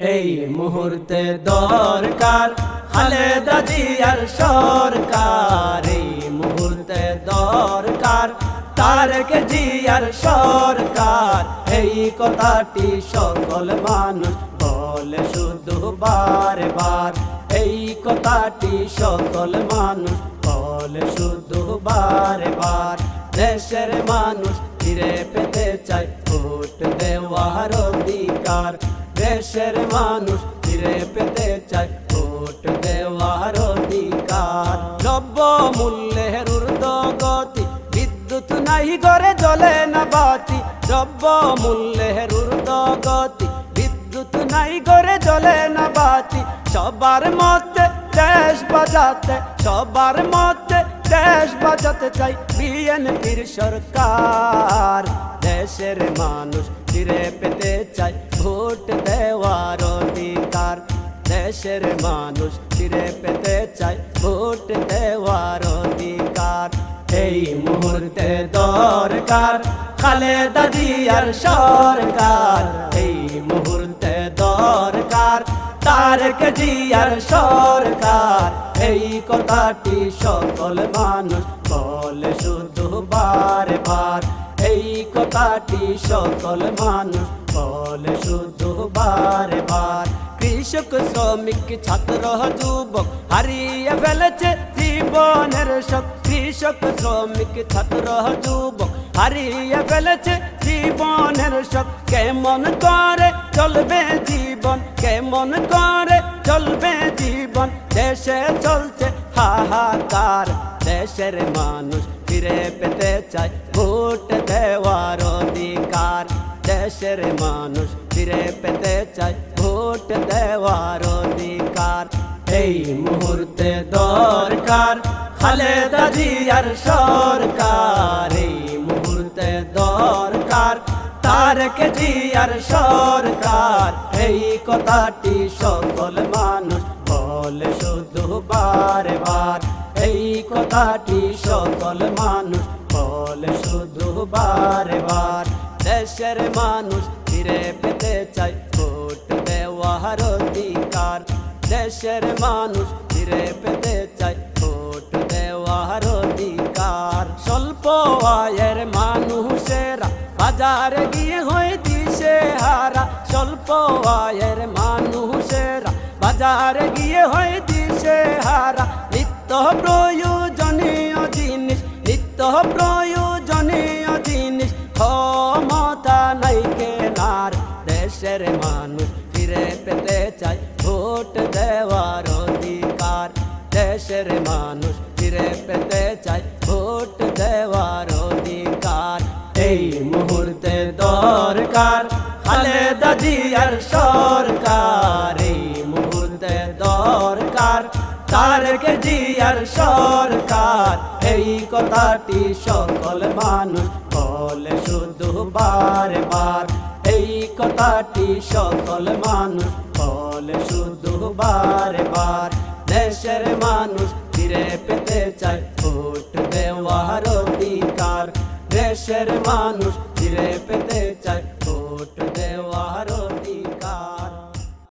এই মুহূর্তে দরকার খালেদা জিয়ার সরকার। এই মুহূর্তে দরকার তারেক জিয়ার সরকার। এই কথাটি সকল মানুষ বলে শুধু বারে বার এই কথাটি সকল মানুষ বলে শুধু বারে বার দেশের মানুষ ফিরে পেতে চায় ভোট দেওয়ার অধিকার। দেশের মানুষ ফিরে পেতে চায়। ভোট দেওয়ার অধিকার দ্রব্য মূল্যের ঊর্ধ্বগতি বিদ্যুৎ নাই ঘরে জ্বলে না বাতি। দ্রব্য মূল্যের ঊর্ধ্বগতি বিদ্যুৎ নাই ঘরে জ্বলে না বাতি। সবার মধ্যে দেশ বাজাতে, সবার মধ্যে দেশ বাজাতে চাই বিএনপির সরকার। দেশের মানুষ ফিরে পেতে চাই ভোট দেওয়ার অধিকার। দেশের মানুষ ফিরে পেতে চাই ভোট দেওয়ার অধিকার। এই মুহূর্তে দরকার খালেদা জিয়ার সরকার। এই মুহূর্তে দরকার তারেক জিয়ার সরকার। এই কথাটি সকল মানুষ বলে শুধু বারে বার। এই কথাটি সকল মানুষ বলে শুধু বারে বার। কৃষক, শ্রমিক, ছাত্র, যুবক হারিয়ে ফেলেছে জীবনের সব কৃষক, শ্রমিক, ছাত্র, যুবক হারিয়ে ফেলেছে জীবনের সব কেমন করে চলবে জীবন? কেমন করে চলবে জীবন, দেশে চলছে হাহাকার। দেশের মানুষ ফিরে পেতে চায় ভোট দেওয়ার অধিকার। দেশের মানুষ ফিরে পেতে চায় ভোট দেওয়ার অধিকার। এই মুহূর্তে দরকার খালেদা জিয়ার সরকার। এই মুহূর্তে দরকার তারেক জিয়ার সরকার। এই কথাটি সকল মানুষ বলে শুধু বারে বার। এই কথাটি সকল মানুষ বলে শুধু বারে বার। দেশের মানুষ ফিরে পেতে চাই ভোট দেওয়ার অধিকার। দেশের মানুষ ফিরে পেতে চাই ভোট দেওয়ার অধিকার। স্বল্প আয়ের মানুষেরা বাজারে গিয়ে হয়ে দিশে হারা স্বল্প আয়ের বাজারে গিয়ে হয়ে দিশে হারা। নিত্য প্রয়োজনীয় জিনিস, নিত্য প্রয়োজনীয় জিনিস। ক্ষমতা নাই কেনার, দেশের মানুষ ফিরে পেতে চাই ভোট দেওয়ার অধিকার, দেশের মানুষ ফিরে পেতে চাই ভোট দেওয়ার অধিকার, এই মুহূর্তে দরকার। খালেদা জিয়ার সরকার। দরকার তারেক জিয়ার সরকার। এই কথাটি সকল মানুষ বলে শুধু বারে বার এই কথাটি সকল মানুষ বলে শুধু বারে বার দেশের মানুষ ফিরে পেতে চায় ভোট দেওয়ার অধিকার। দেশের মানুষ ফিরে পেতে চায়